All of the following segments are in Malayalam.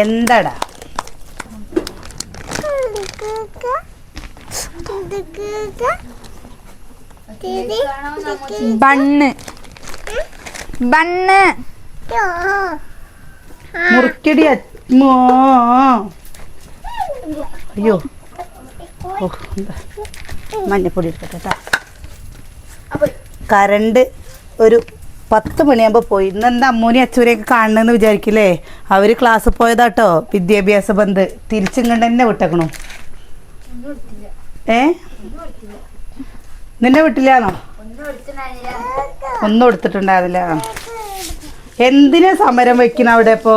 എന്താടാ? ബണ്ണ്. ബണ്ണ്. മുറിക്കടി അയ്യോ. ഓ മഞ്ഞപ്പൊടി എടുക്കട്ടെ കേട്ടോ. കറണ്ട് ഒരു പത്ത് മണിയാകുമ്പോൾ പോയി. ഇന്നെന്താ അമ്മൂനി അച്ചൂരെയൊക്കെ കാണണമെന്ന് വിചാരിക്കില്ലേ? അവർ ക്ലാസ് പോയതാട്ടോ. വിദ്യാഭ്യാസ ബന്ധ് തിരിച്ചിങ്ങണ്ട് തന്നെ വിട്ടേക്കണു. ഏ? നിന്നെ വിട്ടില്ലാന്നോ? ഒന്നും എടുത്തിട്ടുണ്ടായിരുന്നില്ല എന്തിനാ സമരം വെക്കണ അവിടെ ഇപ്പോ?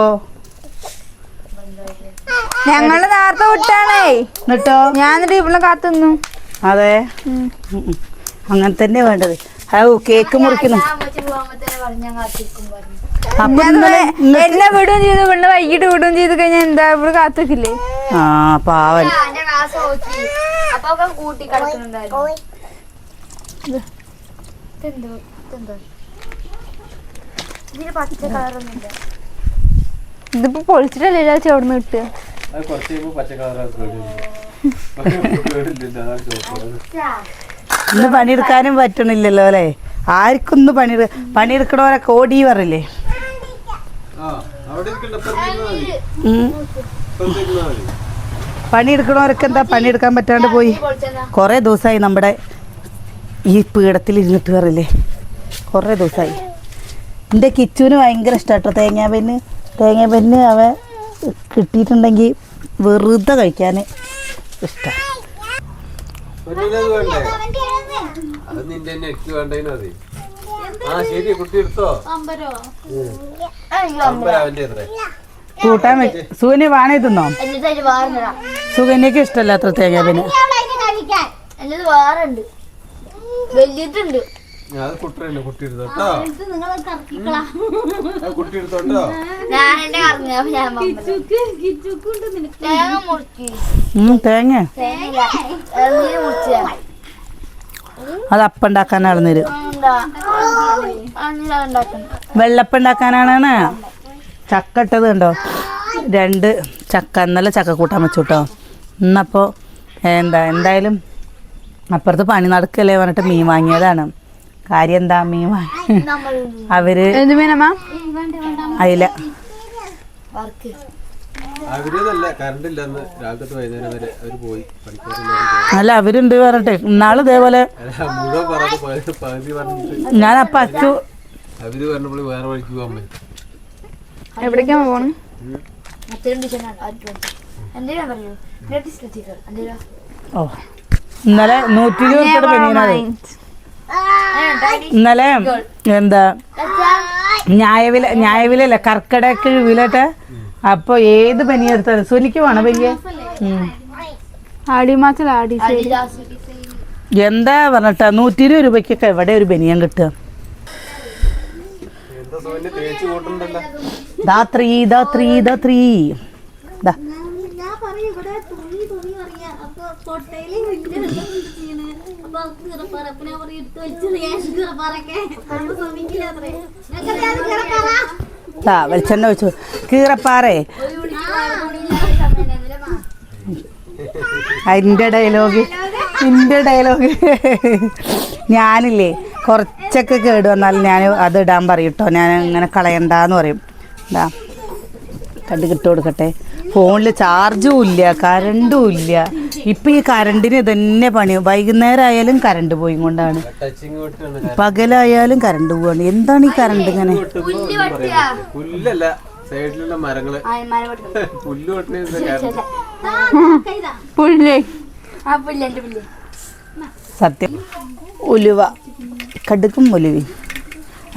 ഞങ്ങൾ നേരത്തെ വിട്ടാണേ. എന്നിട്ടോ? ഞാൻ ഇവിടെ കാത്തുന്നു അതെ. അങ്ങനെ തന്നെ വേണ്ടത്. ഔ കേക്ക് മുറിക്കുന്നു. എന്നെ വിടുകയും ചെയ്തു. ഇവിടെ വൈകിട്ട് വിടുകയും ചെയ്ത് കഴിഞ്ഞാൽ എന്താ ഇവിടെ കാത്തുക്കില്ലേ ആ പാവൻ ഇതിപ്പോ പൊളിച്ചിട്ടല്ലേ ചാച്ചി അവിടെ നിന്ന് കിട്ടുക കുറച്ച് കഴിയുമ്പോ പച്ച. ഇന്ന് പണിയെടുക്കാനും പറ്റണില്ലല്ലോ അല്ലേ? ആർക്കും ഇന്ന് പണി പണിയെടുക്കണവരൊക്കെ ഓടി പറയില്ലേ പണിയെടുക്കണവരൊക്കെ എന്താ പണിയെടുക്കാൻ പറ്റാണ്ട് പോയി? കുറേ ദിവസമായി നമ്മുടെ ഈ പീഠത്തിൽ ഇരുന്നിട്ട് പറയില്ലേ കുറേ ദിവസമായി എന്റെ കിച്ചുവിന് ഭയങ്കര ഇഷ്ടമാട്ടോ തേങ്ങ പെന്ന് അവ കിട്ടിയിട്ടുണ്ടെങ്കിൽ വെറുതെ കഴിക്കാൻ ഇഷ്ടം. പൊന്നിനത് വേണ്ടേ അത് നിന്റെ തന്നെ എനിക്ക് വേണ്ടതിന് മതി ആ ശരി കുട്ടി എടുത്തോ? അവന്റെ എത്ര കൂട്ടാൻ സുകന്യ വാണേ തിന്നോ? സുകന്യക്ക് ഇഷ്ടമല്ല അത്ര തേങ്ങ പിന്നെ. വലിയതുണ്ട്. അത് കുട്ടറല്ലേ കുട്ടി എടുത്തോട്ടോ കുട്ടി എടുത്തോട്ടോ തേങ്ങ അത് അപ്പം ഉണ്ടാക്കാനാണ് നേര് ഉണ്ടാക്കുന്നത് വെള്ളപ്പം ഉണ്ടാക്കാനാണ്. ചക്ക ഇട്ടത് കണ്ടോ? രണ്ട് ചക്ക ഇന്നലെ ചക്ക കൂട്ടാൻ വെച്ചു കേട്ടോ ഇന്നപ്പോൾ എന്താ എന്തായാലും അപ്പുറത്ത് പണി നടക്കല്ലേ പറഞ്ഞിട്ട് മീൻ വാങ്ങിയതാണ്. കാര്യം എന്താ മീൻ അവർ അയില. അല്ല അവരുണ്ട് പറഞ്ഞിട്ട്. ഇന്നാൾ ഇതേപോലെ ഞാൻ അപ്പൊ അച്ചു അവർ പറഞ്ഞപ്പോൾ വേറെ വഴിക്ക് പോകാൻ എവിടേക്കാ ഓ ഇന്നലെ നൂറ്റി ഇരുപത് ഇന്നലെ എന്താ? ന്യായവില ന്യായവിലല്ല കർക്കിടക്ക് വിലട്ടെ? അപ്പൊ ഏത് പനി എടുത്താലും സുലിക്ക് വേണം ശരി. എന്താ പറഞ്ഞിട്ടാ? നൂറ്റി ഇരുപത് രൂപയ്ക്കൊക്കെ എവിടെ ഒരു ബനിയൻ കിട്ടുക? ദാ അവർക്ക് കിറപ്പാറ. അതിന്റെ ഡയലോഗ് നിന്റെ ഡയലോഗ്. ഞാനില്ലേ കുറച്ചൊക്കെ കേട് വന്നാൽ ഞാൻ അത് ഇടാൻ പറയും കേട്ടോ ഞാൻ ഇങ്ങനെ കളയണ്ടെന്ന് പറയും. ഇതാ കണ്ട് കിട്ടു കൊടുക്കട്ടെ. ഫോണിൽ ചാർജും ഇല്ല കറണ്ടും ഇല്ല. ഇപ്പം ഈ കറണ്ടിന് തന്നെ പണി. വൈകുന്നേരം ആയാലും കറണ്ട് പോയി കൊണ്ടാണ്. പകലായാലും കറണ്ട് പോവാണ്. എന്താണ് ഈ കറണ്ട് ഇങ്ങനെ? പുല്ലല്ല സൈഡിലുള്ള മരങ്ങൾ. പുല്ല് പുല്ലേ. ആ പുല്ല് പുല്ല്. സത്യം. ഉലുവ. കടുക്കും ഉലുവി.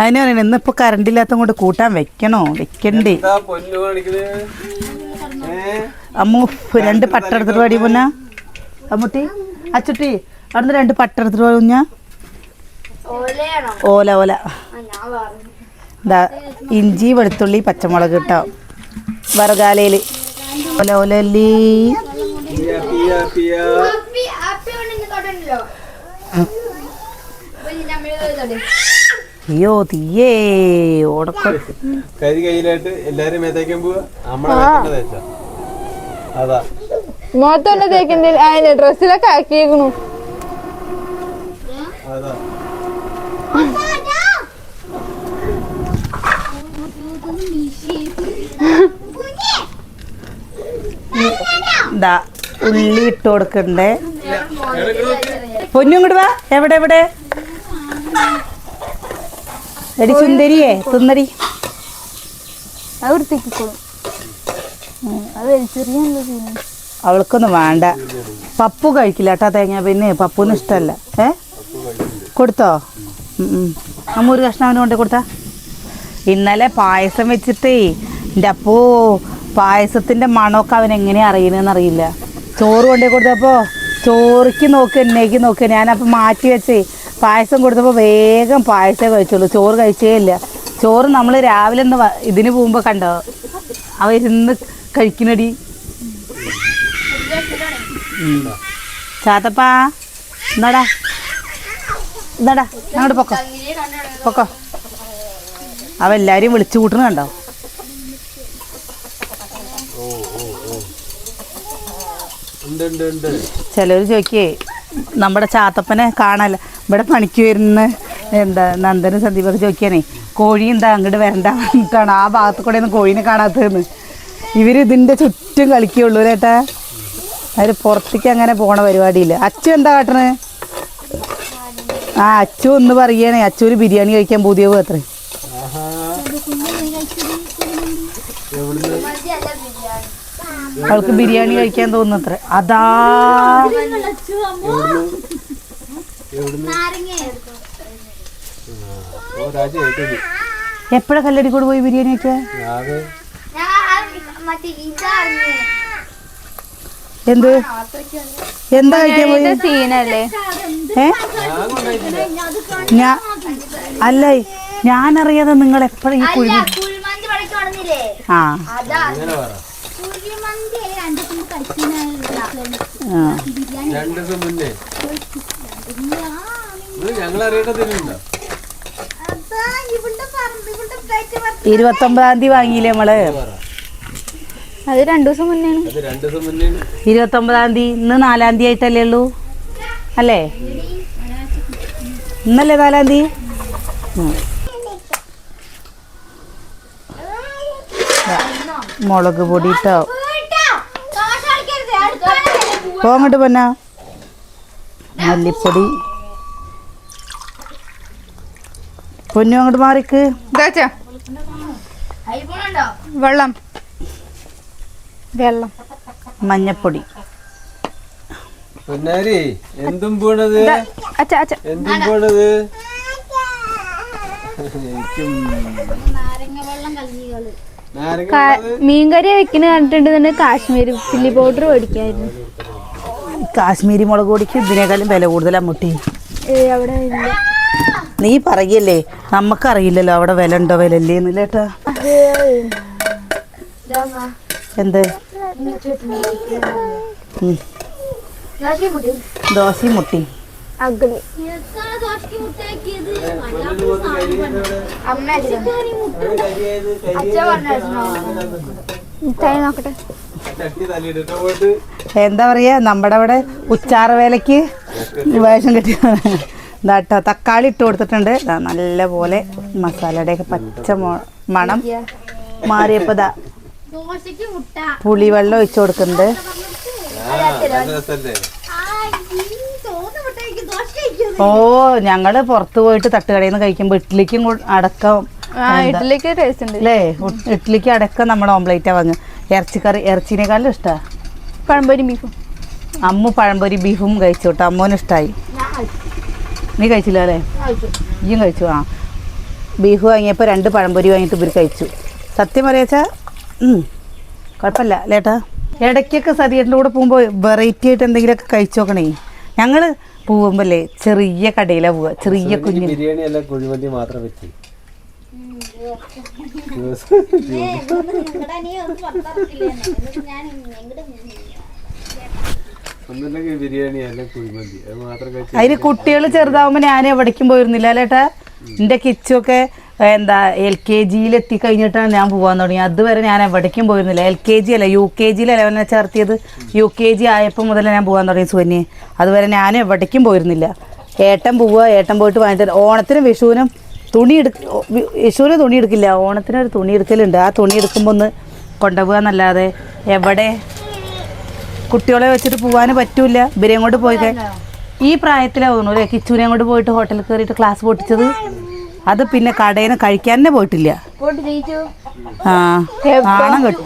അതിനെ പറയുന്നത് ഇന്നിപ്പോ കറണ്ട് ഇല്ലാത്ത കൊണ്ട് കൂട്ടാൻ വെക്കണോ? വെക്കണ്ടേ. അമ്മു രണ്ട് പട്ടെടുത്തിട്ട് പാടി പൊന്ന. അമ്മുട്ടി അച്ചുട്ടി അവിടുന്ന് രണ്ട് പട്ട എടുത്തിട്ട് കുഞ്ഞാ. ഓല ഓല. എന്താ ഇതാ ഇഞ്ചി വെളുത്തുള്ളി പച്ചമുളക് കിട്ടോ വറുകാലയിൽ ഓല ഓലല്ലി. പിയ പിയ. പിയ അയ്യോ തീയേ ഓടക്ക കൈ കയ്യിലായിട്ട് എല്ലാരും മേത്തേക്കാൻ പോവാ. നമ്മളെ മേത്തേണ്ട അതാ. മുഖത്ത് തന്നെ തേക്കണ്ട? അതിന്റെ ഡ്രസ്സിലൊക്കെ ആക്കിയേക്കണു. ദാ ഉള്ളി ഇട്ട് കൊടുക്കണ്ടേ? പൊന്നിങ്ങോട്ട് വാ. എവിടെ എവിടെ? എടി സുന്ദരിയേ തിന്നടി. അത് വൃത്തിക്കോളും അത് വലിച്ചെറിയാനുള്ള അവൾക്കൊന്നും വേണ്ട. പപ്പു കഴിക്കില്ല കേട്ടോ തേങ്ങ പിന്നെ. പപ്പുവിന് ഇഷ്ടമല്ല. ഏ? കൊടുത്തോ. അമ്മ ഒരു കഷ്ണം അവന് കൊണ്ട് കൊടുത്താ? ഇന്നലെ പായസം വെച്ചിട്ടേ. എന്റെ അപ്പോ പായസത്തിന്റെ മണമൊക്കെ അവൻ എങ്ങനെയാണ് അറിയണമെന്ന് അറിയില്ല. ചോറ് കൊണ്ടേ കൊടുത്തപ്പോൾ ചോറിക്ക് നോക്ക് എന്നേക്ക് നോക്ക്. ഞാനപ്പോൾ മാറ്റി വെച്ചേ. പായസം കൊടുത്തപ്പോൾ വേഗം പായസമേ കഴിച്ചുള്ളൂ. ചോറ് കഴിച്ചേ ഇല്ല. ചോറ് നമ്മൾ രാവിലെ വ- ഇതിന് പോകുമ്പോൾ കണ്ടോ? അവ ഇരുന്ന് കഴിക്കണടി. ചാത്തപ്പാ എന്നാടാ എന്നാടാ അങ്ങോട്ട് പൊക്കോ. പൊക്കോ. അവ വിളിച്ചു കൂട്ടണ കണ്ടോ? ചിലർ ചോദിക്കേ നമ്മുടെ ചാത്തപ്പനെ കാണല്ല ഇവിടെ പണിക്ക് വരുന്ന എന്താ നന്ദനും സന്ദീപൊക്കെ ചോദിക്കാനേ കോഴി എന്താ അങ്ങോട്ട് വരണ്ട പറഞ്ഞിട്ടാണ് ആ ഭാഗത്ത് കൂടെ ഒന്നും കോഴീനെ കാണാത്തതെന്ന്. ഇവർ ഇതിന്റെ ചുറ്റും കളിക്കുള്ളൂ ചേട്ടാ അവർ പുറത്തേക്ക് അങ്ങനെ പോണ പരിപാടിയില്ല. അച്ചു എന്താ കാട്ടണേ? ആ അച്ചു ഒന്ന് പറയണേ. അച്ചു ഒരു ബിരിയാണി കഴിക്കാൻ പുതിയ അത്രേ അവൾക്ക് ബിരിയാണി കഴിക്കാൻ തോന്നുന്നത്ര അതാ. എപ്പോഴാ കല്ലടിക്കോട് പോയി ബിരിയാണി വെക്കാൻ ഞാൻ ഞാൻ മറ്റേ ഇതറിഞ്ഞു എന്ത്? എന്താ കഴിക്കാൻ പോയി? സീനല്ലേ? ഏ? ഞാൻ അല്ല ഞാനറിയാതെ നിങ്ങൾ എപ്പോഴും ഈ കുഴി ആ. ഇരുപത്തൊമ്പതാം തീയതി വാങ്ങിയില്ലേ നമ്മൾ? അത് രണ്ടു ദിവസം മുന്നേ അത് ഒമ്പതാം ദിവസം മുന്നേ ഇരുപത്തൊമ്പതാം തീയതി ഇന്ന് നാലാം തീയതി ആയിട്ടല്ലേ ഉള്ളൂ? അല്ലേ? ഇന്നല്ലേ നാലാം തീയതി? മുളക് പൊടി ഇട്ടോ പോങ്ങോട്ട് പൊന്ന. മല്ലിപ്പൊടി. പൊന്നു അങ്ങോട്ട് മാറിക്ക്. വെള്ളം. വെള്ളം. മഞ്ഞപ്പൊടി. പൊന്നാരി എന്തും പോണത്? എന്തും പോണത്? മീൻകറി വെക്കുന്ന കണ്ടിട്ടുണ്ടെങ്കിൽ കാശ്മീരി ചില്ലി പൗഡർ മേടിക്കായിരുന്നു. കാശ്മീരി മുളക് പൊടിക്ക് ഇതിനേക്കാളും വില കൂടുതലാ മുട്ടി. ഏ അവിടെ നീ പറയല്ലേ നമുക്കറിയില്ലല്ലോ അവിടെ വില ഉണ്ടോ വില ഇല്ലേ എന്നില്ലേട്ടാ എന്ത്. ദോശയും മുട്ടി എന്താ പറയാ നമ്മുടെ അവിടെ ഉച്ചാറ വേലക്ക് വേഷം കിട്ടിയ ഇതാട്ടോ തക്കാളി ഇട്ട് കൊടുത്തിട്ടുണ്ട്. ദാ നല്ല പോലെ മസാലയുടെയൊക്കെ പച്ച മണം മാറിയപ്പോ പുളിവെള്ളം ഒഴിച്ചു കൊടുക്കുന്നുണ്ട് ഓ ഞങ്ങൾ പുറത്ത് പോയിട്ട് തട്ടുകടയിൽ നിന്ന് കഴിക്കുമ്പോ ഇഡ്ഡലിക്കും അടക്കം ആ ഇഡ്ഡലിക്ക് ടേസ്റ്റ് ഉണ്ട്. അല്ലേ ഇഡ്ഡലിക്ക് അടക്കം നമ്മൾ ഓംപ്ലേറ്റാ വാങ്ങുക ഇറച്ചിക്കറി ഇറച്ചിനേക്കാളും ഇഷ്ടാ? പഴംപൊരി ബീഫും. അമ്മ പഴംപൊരി ബീഫും കഴിച്ചു കേട്ടോ അമ്മൂന് ഇഷ്ടമായി നീ കഴിച്ചില്ല അല്ലേ ഇയും കഴിച്ചു. ആ. ബീഫ് വാങ്ങിയപ്പോൾ രണ്ട് പഴംപൊരി വാങ്ങിയിട്ട് ഇവർ കഴിച്ചു. സത്യം പറയാച്ചാ കുഴപ്പമില്ല ലേട്ടാ. ഇടയ്ക്കൊക്കെ സതിയേട്ടന്റെ കൂടെ പോകുമ്പോൾ വെറൈറ്റി ആയിട്ട് എന്തെങ്കിലുമൊക്കെ കഴിച്ചു നോക്കണേ. ഞങ്ങൾ പോകുമ്പോഴല്ലേ ചെറിയ കടയിലാണ് പോവുക ചെറിയ കുഞ്ഞു ബിരിയാണി അല്ല കുഴിമന്തി മാത്രം അതിന് കുട്ടികൾ ചെറുതാവുമ്പോ ഞാൻ എവിടേക്കും പോയിരുന്നില്ല അല്ലേട്ടാ എന്റെ കിച്ചൊക്കെ എന്താ എൽ കെ ജിയിൽ എത്തിക്കഴിഞ്ഞിട്ടാണ് ഞാൻ പോകാൻ തുടങ്ങി അതുവരെ ഞാൻ എവിടേക്കും പോയിരുന്നില്ല. എൽ കെ ജി അല്ല യു കെ ജിയിലല്ല അവനെ ചേർത്തിയത്? യു കെ ജി ആയപ്പോൾ മുതലേ ഞാൻ പോകാൻ തുടങ്ങി സുവന്യെ അതുവരെ ഞാൻ എവിടേക്കും പോയിരുന്നില്ല. ഏട്ടൻ പോവുക ഏട്ടൻ പോയിട്ട് വാങ്ങിട്ട് ഓണത്തിനും വിഷുവിനും തുണി എടുക്ക വിഷുവിന് തുണി എടുക്കില്ല. ഓണത്തിന് ഒരു തുണി എടുക്കലുണ്ട്. ആ തുണി എടുക്കുമ്പോൾ ഒന്ന് കൊണ്ടുപോകുക എന്നല്ലാതെ എവിടെ കുട്ടികളെ വെച്ചിട്ട് പോകാൻ പറ്റൂല ഇവരെയും കൊണ്ട് പോയി ഈ പ്രായത്തിലാവുന്നു അല്ലേ? കിച്ചുവിനെ അങ്ങോട്ട് പോയിട്ട് ഹോട്ടലിൽ കയറിയിട്ട് ക്ലാസ് പൊട്ടിച്ചത്? അത് പിന്നെ കടയിൽ നിന്ന് കഴിക്കാൻ തന്നെ പോയിട്ടില്ല. പോട്ട് കിട്ടും ആ നാണം കെട്ടു.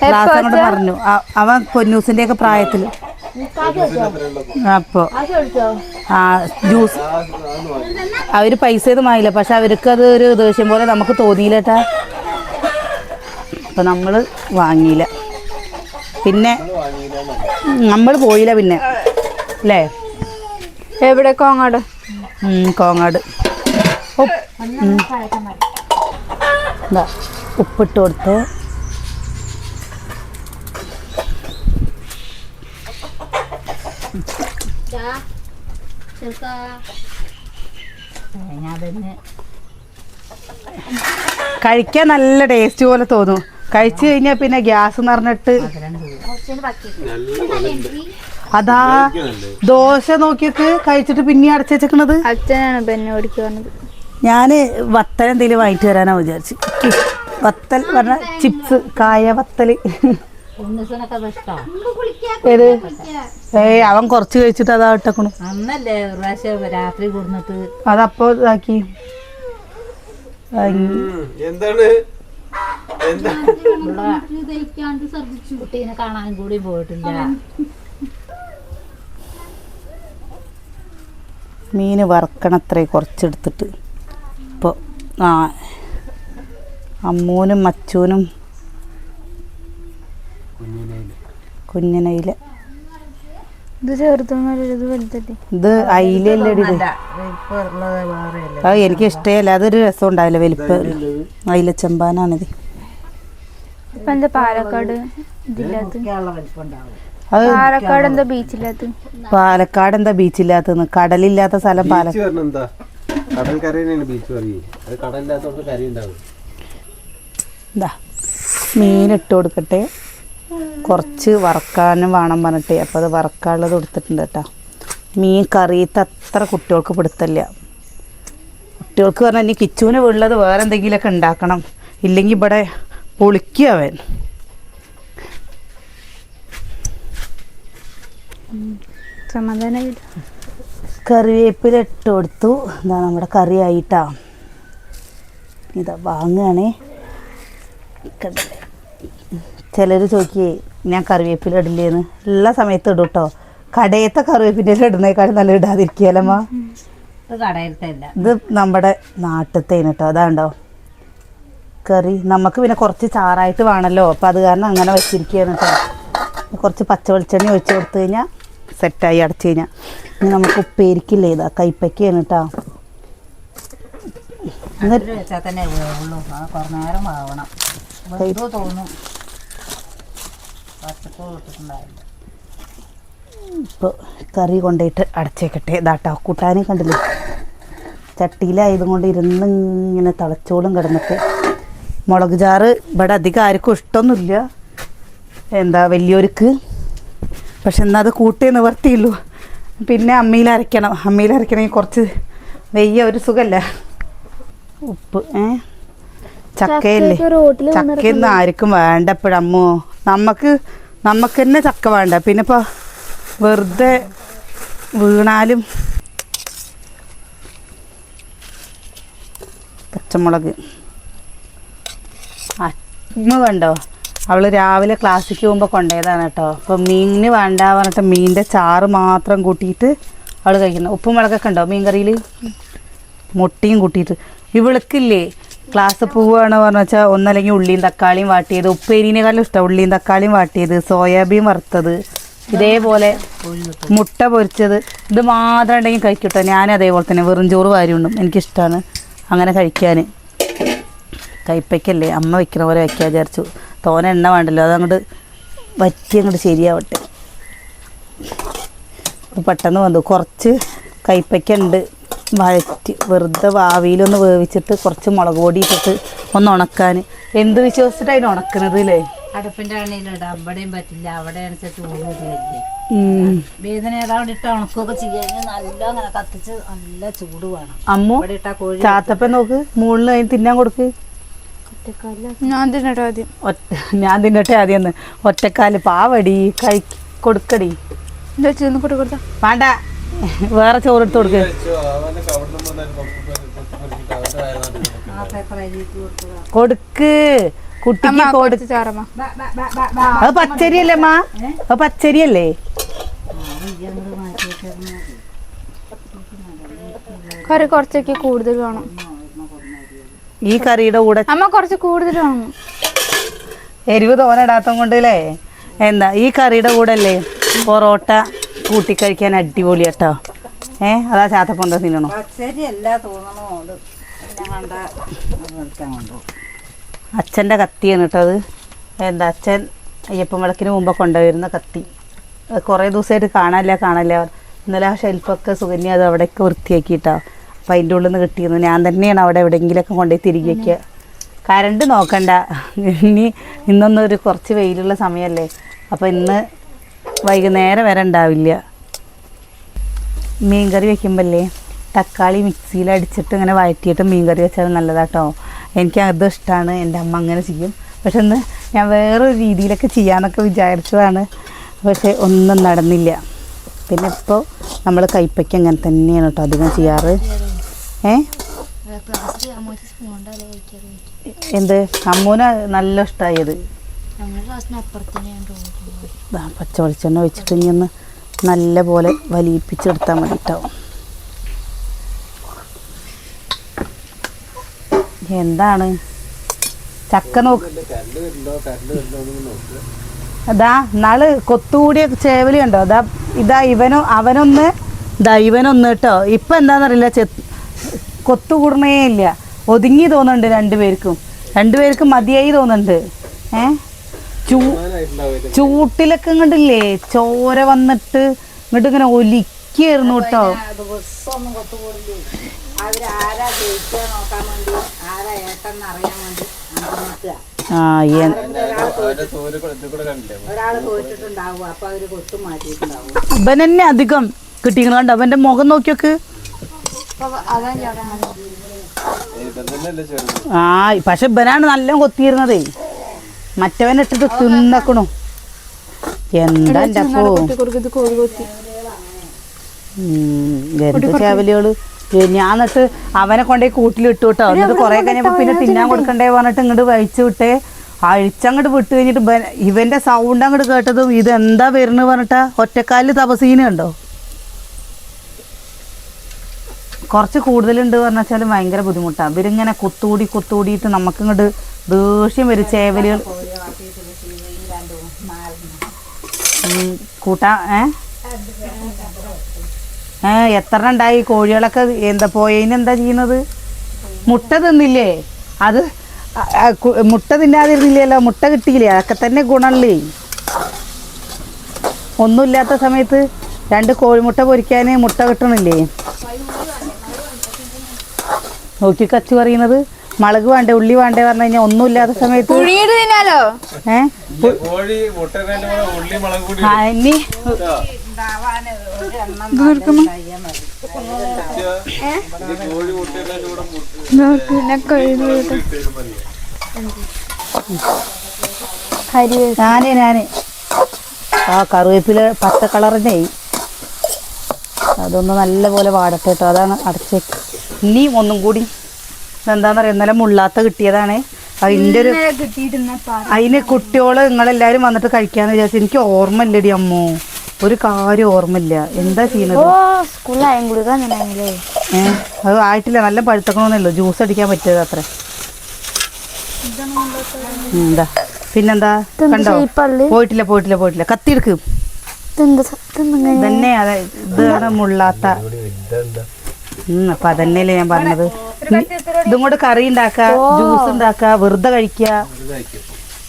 ക്ലാസ് അങ്ങോട്ട് പറഞ്ഞു. അവൻ പൊന്നൂസിന്റെ ഒക്കെ പ്രായത്തിൽ അപ്പോ ആ ജ്യൂസ്. അവർ പൈസ ഒന്നും വാങ്ങില്ല പക്ഷെ അവർക്ക് അത് ഒരു ദേഷ്യം പോലെ നമുക്ക് തോന്നിയില്ലട്ടാ. അപ്പൊ നമ്മൾ വാങ്ങിയില്ല. പിന്നെ നമ്മൾ പോയില്ല പിന്നെ. അല്ലേ? എവിടെ? കോങ്ങാട്. കോങ്ങാട്. ഉപ്പ്. ഉം. ദാ, ഉപ്പിട്ട് കൊടുത്ത്. കഴിക്കാൻ നല്ല ടേസ്റ്റ് പോലെ തോന്നും. കഴിച്ചു കഴിഞ്ഞാ പിന്നെ ഗ്യാസ് നിറഞ്ഞിട്ട് അതാ ദോശ നോക്കിയൊക്കെ കഴിച്ചിട്ട് പിന്നെ അടച്ചു വെച്ചേക്കണത്? അച്ഛനാണ് പെന്നെ ഓടിക്ക് പറഞ്ഞത് ഞാൻ വത്തൽ എന്തെങ്കിലും വാങ്ങിട്ട് വരാനാ വിചാരിച്ചു. വത്തൽ പറഞ്ഞ ചിപ്സ് കായ വത്തൽ. ഏത്? ഏയ് അവൻ കുറച്ച് കഴിച്ചിട്ട് അതാ ഇട്ടക്കണു. അന്നല്ലേ ഒരു പ്രാവശ്യം രാത്രി കൊടുന്നിട്ട്. അതപ്പോ ഇതാക്കി. മീന് എന്താണ്? എന്താ? ദഹിക്കാണ്ട് ഛർദിച്ചു കുട്ടീനെ കാണാൻ കൂടി പോയിട്ടില്ല. മീൻ വറക്കണത്രേ കുറച്ചെടുത്തിട്ട്. ഇപ്പോൾ ആ അമ്മൂനും മച്ചൂനും കുഞ്ഞിനയിൽ ഇത് ചെറുതൊന്നും ഇത് വലുതല്ലേ? വേറെയല്ലേ. അത് എനിക്ക് ഇഷ്ടമല്ല അതൊരു രസം ഉണ്ടാവില്ല വലിപ്പ്. അയില ചെമ്പാനാണിത്. ഇപ്പൊ എന്താ പാലക്കാട് പാലക്കാട് എന്താ ബീച്ചില്ലാത്ത പാലക്കാട് എന്താ ബീച്ചില്ലാത്തന്ന് കടലില്ലാത്ത സ്ഥലം പാലക്കാട്. കടൽ കരയിലാണ് ബീച്ച് പറയും. അത് കടലില്ലാത്തോണ്ട് കര ഉണ്ടാവും ഇതാ മീൻ ഇട്ട് കൊടുക്കട്ടെ. കുറച്ച് വറക്കാനും വേണം പറഞ്ഞിട്ട്. അപ്പോൾ അത് വറക്കാനുള്ളത് കൊടുത്തിട്ടുണ്ട് കേട്ടോ. മീൻ കറിയത്ത് അത്ര കുട്ടികൾക്ക് പിടുത്തല്ല കുട്ടികൾക്ക് പറഞ്ഞാൽ ഇനി കിച്ചുവിന് വീട്ടിലത് വേറെ എന്തെങ്കിലുമൊക്കെ ഉണ്ടാക്കണം. ഇല്ലെങ്കിൽ ഇവിടെ പൊളിക്കുക അവൻ. സമാധാനമായില്ല കറിവേപ്പില ഇട്ട് കൊടുത്തു ഇതാ നമ്മുടെ കറി ആയിട്ടാ ഇതാ വാങ്ങുകയാണേ. കണ്ടില്ലേ? ചിലർ ചോദിക്കേ ഞാൻ കറിവേപ്പില ഇടില്ലേന്ന്. എല്ലാ സമയത്തും ഇടും കേട്ടോ കടയത്തെ കറിവേപ്പിന്റെ ഇടുന്നേക്കാളും നല്ല ഇടാതിരിക്കുകയല്ലമ്മ ഇത് നമ്മുടെ നാട്ടിലത്തേന് കേട്ടോ അതാണ്ടോ കറി. നമുക്ക് പിന്നെ കുറച്ച് ചാറായിട്ട് വേണമല്ലോ അപ്പം അത് കാരണം അങ്ങനെ വെച്ചിരിക്കുകയാണ് കേട്ടോ കുറച്ച് പച്ച വെളിച്ചെണ്ണ ഒഴിച്ച് കൊടുത്തു കഴിഞ്ഞാൽ സെറ്റായി അടച്ചു കഴിഞ്ഞാൽ ഇനി നമുക്ക് ഉപ്പേരിക്കില്ലേ ഇതാ കൈപ്പയ്ക്കാണ് കേട്ടോ ഇപ്പൊ വെച്ചാൽ തന്നെ വേവുള്ളൂ. അത് കുറേ നേരം വേവണം. തോന്നും ഇപ്പോൾ കറി കൊണ്ടുപോയിട്ട് അടച്ചേക്കട്ടെ. ഇതാട്ടോ കൂട്ടാനും കണ്ടില്ലേ? ചട്ടിയിലായതും കൊണ്ട് ഇരുന്ന് ഇങ്ങനെ തിളച്ചോളും കിടന്നിട്ട്. മുളക് ചാറ് ഇവിടെ അധികം ആർക്കും ഇഷ്ടമൊന്നുമില്ല. എന്താ വലിയവർക്ക് പക്ഷെ എന്നാൽ അത് കൂട്ടേ നിവർത്തിയുള്ളൂ. പിന്നെ അമ്മിയിൽ അരയ്ക്കണം. അമ്മിയിൽ അരയ്ക്കണമെങ്കിൽ കുറച്ച് വെയ്യ ഒരു സുഖമല്ല ഉപ്പ് ഏ? ചക്കയല്ലേ? ചക്കയൊന്നും ആർക്കും വേണ്ട എപ്പോഴമ്മോ നമുക്ക് നമുക്ക് തന്നെ ചക്ക വേണ്ട. പിന്നെ ഇപ്പോൾ വെറുതെ വീണാലും പച്ചമുളക്. അമ്മ വേണ്ടോ അവൾ രാവിലെ ക്ലാസ്സിക്ക് പോകുമ്പോൾ കൊണ്ടുപോയതാണ് കേട്ടോ. അപ്പോൾ മീനിന് വേണ്ട പറഞ്ഞിട്ട് മീനിന്റെ ചാറ് മാത്രം കൂട്ടിയിട്ട് അവൾ കഴിക്കുന്നു. ഉപ്പും മുളകൊക്കെ ഉണ്ടോ മീൻ കറിയിൽ മുട്ടയും കൂട്ടിയിട്ട്. ഇവിളക്കില്ലേ ക്ലാസ് പോവുകയാണ് പറഞ്ഞു വെച്ചാൽ ഒന്നല്ലെങ്കിൽ ഉള്ളിയും തക്കാളിയും വാട്ടിയത്. ഉപ്പേരിനേക്കാളും ഇഷ്ടം ഉള്ളിയും തക്കാളിയും വാട്ടിയത്. സോയാബീൻ വറുത്തത്. ഇതേപോലെ മുട്ട പൊരിച്ചത്. ഇത് മാത്രം ഉണ്ടെങ്കിൽ കഴിക്കട്ടോ. ഞാൻ അതേപോലെ തന്നെ വെറും ചോറ് വാരിയുണ്ടും എനിക്കിഷ്ടമാണ് അങ്ങനെ കഴിക്കാൻ കൈപ്പയ്ക്കല്ലേ അമ്മ വെക്കുന്ന പോലെ വയ്ക്കാൻ വിചാരിച്ചു. തോന എണ്ണ വേണ്ടല്ലോ അതങ്ങോട്ട് വറ്റി അങ്ങോട്ട് ശരിയാവട്ടെ. പെട്ടെന്ന് വന്നു. കുറച്ച് കൈപ്പയ്ക്കുണ്ട് വഴറ്റി വെറുതെ വാവിയിലൊന്ന് വേവിച്ചിട്ട് കുറച്ച് മുളക് പൊടി ഇട്ടിട്ട് ഒന്ന് ഉണക്കാൻ എന്ത് വിശ്വസിച്ചിട്ട് അതിന് ഉണക്കണത് അല്ലേ അടുപ്പിന്റെ അണിയിലിടാം അവിടെയും പറ്റില്ല. അവിടെ അണിച്ച ചൂട് വരികയല്ലേ ഉം. വേദന ഏതാണ്ട് ഇട്ട് ഉണക്കുകയൊക്കെ ചെയ്യാൻ നല്ല അങ്ങനെ കത്തിച്ച് നല്ല ചൂട് വേണം. അമ്മു ചാത്തപ്പൻ നോക്ക്. മുകളിൽ അതിന് തിന്നാൻ കൊടുക്ക്. ഞാൻ തിന്നട്ടോ ആദ്യം. ഒറ്റ ഞാൻ തിന്നട്ടെ ആദ്യം ഒന്ന് ഒറ്റക്കാൽ പാവടി കൈ കൊടുക്കടി. വേണ്ട. വേറെ കൊടുക്ക്. പേപ്പർ അരിയിട്ട് കൊടുക്കുക കൊടുക്ക്. കുട്ടിക്ക് അമ്മ കൊടു കുറച്ച് ചാറമ്മ. അത് പച്ചരിയല്ലേ അമ്മ? അത് പച്ചരിയല്ലേ? കറി കുറച്ചൊക്കെ കൂടുതൽ വേണം. ഈ കറിയുടെ കൂടെ അമ്മ കുറച്ച് കൂടുതൽ വേണം എരിവ് ഇടാത്ത കൊണ്ടല്ലേ? എന്താ ഈ കറിയുടെ കൂടെ അല്ലേ പൊറോട്ട കൂട്ടി കഴിക്കാൻ അടിപൊളി കേട്ടോ. ഏ അതാ ചാത്തപ്പൊന്ത തിന്നണോ. അച്ഛന്റെ കത്തിയാണ് കേട്ടോ അത്. എന്താ അച്ഛൻ അയ്യപ്പൻ വിളക്കിന് മുമ്പ് കൊണ്ടുവരുന്ന കത്തി. അത് കുറേ ദിവസമായിട്ട് കാണാനില്ല കാണാനില്ല. ഇന്നലെ ആ ഷെൽഫൊക്കെ സുകന്യ അത് അവിടെയൊക്കെ വൃത്തിയാക്കിയിട്ടാ. അപ്പം അതിന്റെ ഉള്ളിൽ നിന്ന് കിട്ടിയിരുന്നു. ഞാൻ തന്നെയാണ് അവിടെ എവിടെയെങ്കിലുമൊക്കെ കൊണ്ടുപോയി തിരികെ വയ്ക്കുക കരണ്ട് നോക്കണ്ട. ഇനി ഇന്നൊന്നും ഒരു കുറച്ച് വെയിലുള്ള സമയമല്ലേ. അപ്പോൾ ഇന്ന് വൈകുന്നേരം വരെ ഉണ്ടാവില്ല. മീൻകറി വെക്കുമ്പല്ലേ തക്കാളി മിക്സിയിൽ അടിച്ചിട്ട് ഇങ്ങനെ വഴറ്റിയിട്ട് മീൻകറി വെച്ചാൽ നല്ലതാട്ടോ. എനിക്ക് അത് ഇഷ്ടമാണ് എന്റെ അമ്മ അങ്ങനെ ചെയ്യും. പക്ഷെ ഇന്ന് ഞാൻ വേറൊരു രീതിയിലൊക്കെ ചെയ്യാമെന്നൊക്കെ വിചാരിച്ചതാണ്. പക്ഷെ ഒന്നും നടന്നില്ല. പിന്നെ ഇപ്പോൾ നമ്മൾ കൈപ്പയ്ക്ക് അങ്ങനെ തന്നെയാണ് കേട്ടോ അധികം ചെയ്യാറ്. എന്ത്? അമ്മൂന നല്ല ദാ പച്ച വെളിച്ചെണ്ണ ഒഴിച്ചിട്ട് ഇനി ഒന്ന് നല്ല പോലെ വലിയിപ്പിച്ചെടുത്താൽ മതി കേട്ടോ എന്താണ്? ചക്ക നോക്ക്. അതാ നാൾ കൊത്തുകൂടിയ ചേവലി ഉണ്ടോ? അതാ ഇതാ ഇവനോ അവനൊന്ന് ഇതാ ഇവനൊന്ന് കേട്ടോ. ഇപ്പം എന്താണെന്നറിയില്ല ചെ കൊത്തുകൂടണേ ഇല്ല. ഒതുങ്ങി തോന്നുന്നുണ്ട് രണ്ടുപേർക്കും രണ്ടുപേർക്കും മതിയായി തോന്നുന്നുണ്ട്. ഏ? ചൂ ചൂട്ടിലൊക്കെ ഇങ്ങോട്ടില്ലേ? ചോര വന്നിട്ട് ഇങ്ങോട്ട് ഇങ്ങനെ ഒലിക്കായിരുന്നു കേട്ടോ. ആ ഇവനെന്നെ അധികം കിട്ടിക്കണ അവന്റെ മുഖം നോക്കിയൊക്കെ അതാ ചേട്ടാ ഇപ്പം തന്നെയല്ലേ ചെറുത് ആ പക്ഷെ ഇവനാണ് നല്ല കൊത്തിയിരുന്നതേ. മറ്റവൻ ഇട്ടിട്ട് തിന്നക്കണു. എന്താ എന്റെ അപ്പോ? എന്ത് ചേവലികൾ? ഞാൻ എന്നിട്ട് അവനെ കൊണ്ടേ കൂട്ടിലിട്ടു കേട്ടോ എന്നിട്ട് കുറെ കഴിഞ്ഞപ്പോ പിന്നെ തിന്നാൻ കൊടുക്കണ്ടേ പറഞ്ഞിട്ട് ഇങ്ങോട്ട് വഹിച്ചു വിട്ടേ. അഴിച്ചങ്ങോട്ട് വിട്ട് കഴിഞ്ഞിട്ട് ഇവന്റെ സൗണ്ട് അങ്ങോട്ട് കേട്ടതും ഇത് എന്താ വരുന്നത് പറഞ്ഞിട്ടാ? ഒറ്റക്കാലിൽ തപസീന ഉണ്ടോ കുറച്ച് കൂടുതലുണ്ട് പറഞ്ഞാൽ ഭയങ്കര ബുദ്ധിമുട്ടാണ് ഇവരിങ്ങനെ കുത്തുകൂടി കുത്തുകൂടിയിട്ട് നമുക്കിങ്ങോട്ട് ദേഷ്യം വരും ചേവലുകൾ കൂട്ടാ ഏ? എത്ര ഉണ്ടായി? കോഴികളൊക്കെ എന്താ പോയതിന് എന്താ ചെയ്യുന്നത് മുട്ട തിന്നില്ലേ? അത് മുട്ട തിന്നാതിരുന്നില്ലല്ലോ? മുട്ട കിട്ടിയില്ലേ? അതൊക്കെ തന്നെ ഗുണമുള്ളേ ഒന്നുമില്ലാത്ത സമയത്ത് രണ്ട് കോഴിമുട്ട പൊരിക്കാൻ മുട്ട കിട്ടണില്ലേ? നോക്കി കച്ചു പറയുന്നത്. മുളക് വേണ്ടേ ഉള്ളി വേണ്ടേ പറഞ്ഞു കഴിഞ്ഞാൽ ഒന്നുമില്ലാത്ത സമയത്ത് പുഴുങ്ങിയിട്ട് തിന്നാലോ? ഏ? ഇല്ല, കോഴി മുട്ടേന്റെ കൂടെ ഉള്ളി മുളക് കൂടി ആ, ഇനി ഇനി കോഴി മുട്ടേന്റെ നോക്ക് ഞാൻ കഴിയുന്നു ഇട്ടേലും മതി. ഹരി ഞാനേ ഞാൻ. ആ കറിവേപ്പില പച്ച കളറിന്റെ അതൊന്ന് നല്ലപോലെ വാടട്ടെ കേട്ടോ. അതാണ് അടച്ച് ഇനിയും ഒന്നും കൂടി എന്താണെന്ന് പറയുക ഇന്നലെ മുള്ളാത്ത കിട്ടിയതാണ്. അതിന്റെ ഒരു അതിന് കുട്ടിയോൾ നിങ്ങളെല്ലാവരും വന്നിട്ട് കഴിക്കാന്ന് വിചാരിച്ചു എനിക്ക് ഓർമ്മ ഇല്ലടി അമ്മോ. ഒരു കാര്യം ഓർമ്മയില്ല. എന്താ ചെയ്യുന്നത് ഓ സ്കൂളിലായും ഗുളിക തന്നെയാണെങ്കിലേ ഏ അത് ആയിട്ടില്ല. നല്ല പഴുത്തക്കണമെന്നല്ലോ ജ്യൂസ് അടിക്കാൻ പറ്റിയത് അത്ര. എന്താ? പിന്നെന്താ? കണ്ടോ? പോയിട്ടില്ല പോയിട്ടില്ല പോയിട്ടില്ല. കത്തിയെടുക്കും. ഇതെന്താ തന്നെ അതെ ഇതാണ് മുള്ളാത്ത. അപ്പൊ അതന്നെയല്ലേ ഞാൻ പറഞ്ഞത്. ഇതും കൊണ്ട് കറി ഉണ്ടാക്ക ജ്യൂസ് ഉണ്ടാക്ക വെറുതെ കഴിക്ക.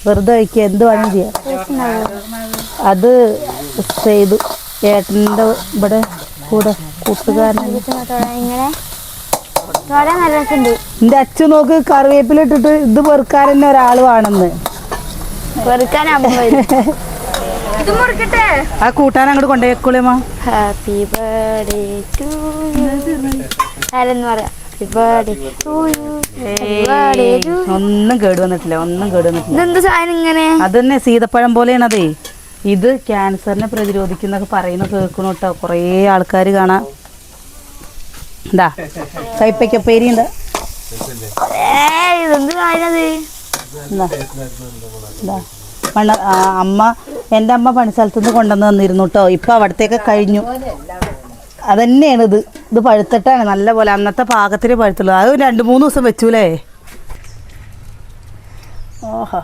വെറുതെ കഴിക്കുക എന്ത് വേണം ചെയ്യാം? അത് ചെയ്തു. ഏട്ടന്റെ ഇവിടെ കൂടെ കൂട്ടുകാരൻ. എന്റെ അച്ഛൻ നോക്ക് കറിവേപ്പിലിട്ടിട്ട് ഇത് വെറുക്കാൻ തന്നെ ഒരാൾ വേണമെന്ന്. വെറുക്കാൻ വരും. ഇത് മുറിക്കട്ടെ. ആ കൂട്ടാൻ അങ്ങോട്ട് കൊണ്ടുപോയിക്കോളിയമ്മ ഹാപ്പി ബർത്ത്ഡേ ടു ആരെന്ന് പറയാം? ഒന്നും കേട് വന്നിട്ടില്ല ഒന്നും കേട് വന്നിട്ടില്ല. അത് തന്നെ സീതപ്പഴം പോലെയാണ് അതെ. ഇത് ക്യാൻസറിനെ പ്രതിരോധിക്കുന്നൊക്കെ പറയുന്ന കേൾക്കണു കേട്ടോ. കുറേ ആൾക്കാർ കാണാം. എന്താ കൈപ്പയ്ക്കപ്പേരി ഉണ്ട്. ഇതെന്ത് കാണത് എന്താ അമ്മ എന്റെ അമ്മ പണിസ്ഥലത്ത് നിന്ന് കൊണ്ടുവന്ന് തന്നിരുന്നു കേട്ടോ ഇപ്പം അവിടത്തേക്ക് കഴിഞ്ഞു. അതന്നെയാണ് ഇത്. ഇത് പഴുത്തിട്ടാണ്. നല്ല പോലെ അന്നത്തെ പാകത്തിന് പഴുത്തുള്ളൂ. അത് രണ്ട് മൂന്ന് ദിവസം വെച്ചൂലേ? ഓഹോ.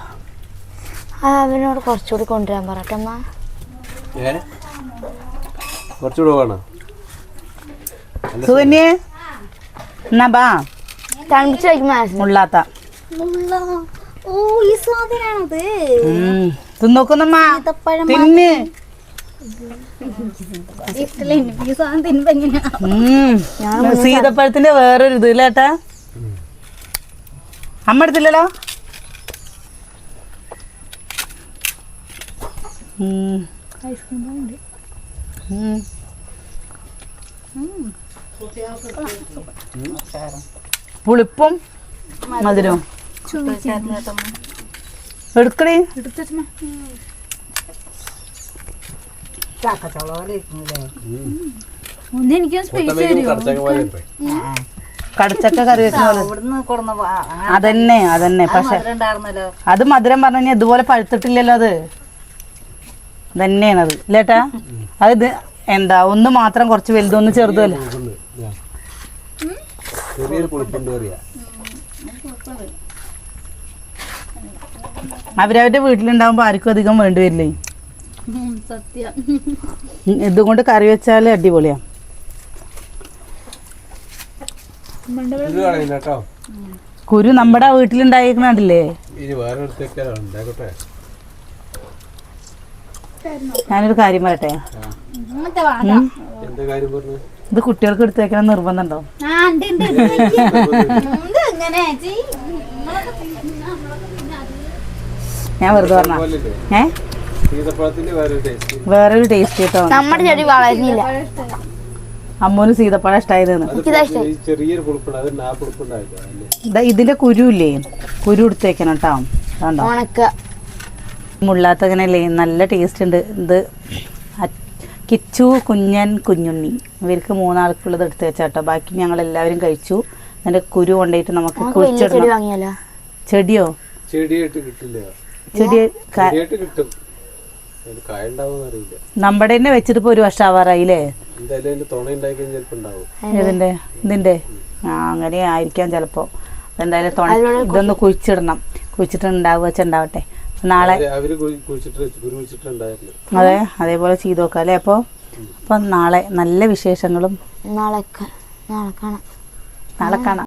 ആ അവനോട് കുറച്ചുകൂടി കൊണ്ടുവരാൻ പറട്ടമ്മ അമ്മ. കുറച്ചുകൂടെ വേണം സുകന്യേ? എന്നാ ബാ. തണുപ്പിച്ച് വയ്ക്കും മനസ്സിൽ മുള്ളാത്ത. മുള്ള. ഓ ഈ സാധനാണത്. തിന്നോക്കുന്നമ്മ. തിന്ന്. സീതപ്പഴത്തിന്റെ വേറൊരു ഇത് ഇല്ലേട്ടാ അമ്മ എടുത്തില്ലല്ലോ. പുളിപ്പും മധുരവും. എടുക്കണേ? കടച്ചക്ക കറി വെക്കുന്ന അതന്നെ അതന്നെ. പക്ഷെ അത് മധുരം പറഞ്ഞു ഇതുപോലെ പഴുത്തിട്ടില്ലല്ലോ അത്. തന്നെയാണത് ഇല്ലേട്ടാ അത് ഇത് എന്താ ഒന്ന് മാത്രം കുറച്ച് വലുതൊന്ന് ചെറുതല്ല. ചെറിയൊരു പുളിപ്പുണ്ട് കറിയാ അവരവരുടെ വീട്ടിലുണ്ടാവുമ്പോ ആർക്കും അധികം വേണ്ടി വരില്ലേ? സത്യം. ഇതുകൊണ്ട് കറി വെച്ചാൽ അടിപൊളിയാ. കുരു നമ്മുടെ വീട്ടിലുണ്ടായിരിക്കണല്ലേ ഞാനൊരു കാര്യം പറയട്ടെ? ഇത് കുട്ടികൾക്ക് എടുത്തേക്കണം നിർബന്ധമുണ്ടോ ആ ഉണ്ട് ഉണ്ട് ഉണ്ട് ഉണ്ട് ഇങ്ങനെ ചേച്ചി നമ്മളൊക്കെ തിന്നാ, നമ്മളൊക്കെ തിന്നാ. അത് ഞാൻ വെറുതെ പറഞ്ഞ. ഏ? വേറൊരു ടേസ്റ്റ് കേട്ടോ. നമ്മുടെ ചെടി വളരുന്നില്ല. അമ്മൂന് സീതപ്പഴം ഇതാ ഇതിന്റെ കുരു ഇല്ലേ കുരു എടുത്തേക്കണം കേട്ടോ. കണ്ടോ ഉണക്ക. മുള്ളാത്തങ്ങനല്ലേ? നല്ല ടേസ്റ്റ് ഉണ്ട്. ഇത് കിച്ചു കുഞ്ഞൻ കുഞ്ഞുണ്ണി. ഇവർക്ക് മൂന്നാൾക്കുള്ളത് എടുത്ത് വെച്ചാട്ടോ. ബാക്കി ഞങ്ങൾ എല്ലാവരും കഴിച്ചു. അതിന്റെ കുരു കൊണ്ടുപോയിട്ട് നമുക്ക് വാങ്ങിയാലോ? ചെടിയോ? ചെടിയായിട്ട് കിട്ടില്ല. ചെടി നമ്മുടെ തന്നെ വെച്ചിട്ട് ഇപ്പൊ ഒരു വർഷം ആവാറായില്ലേ ഇതിന്റെ ഇതിന്റെ? ആ അങ്ങനെ ആയിരിക്കാം ചിലപ്പോ. എന്തായാലും തുണ ഇതൊന്ന് കുഴിച്ചിടണം. കുഴിച്ചിട്ട് ഉണ്ടാവുക വെച്ചുണ്ടാവട്ടെ നാളെ അതെ അതേപോലെ ചെയ്തു നോക്കാം അല്ലേ? അപ്പൊ അപ്പൊ നാളെ നല്ല വിശേഷങ്ങളും നാളെ നാളെ കാണാം. നാളെ കാണാം.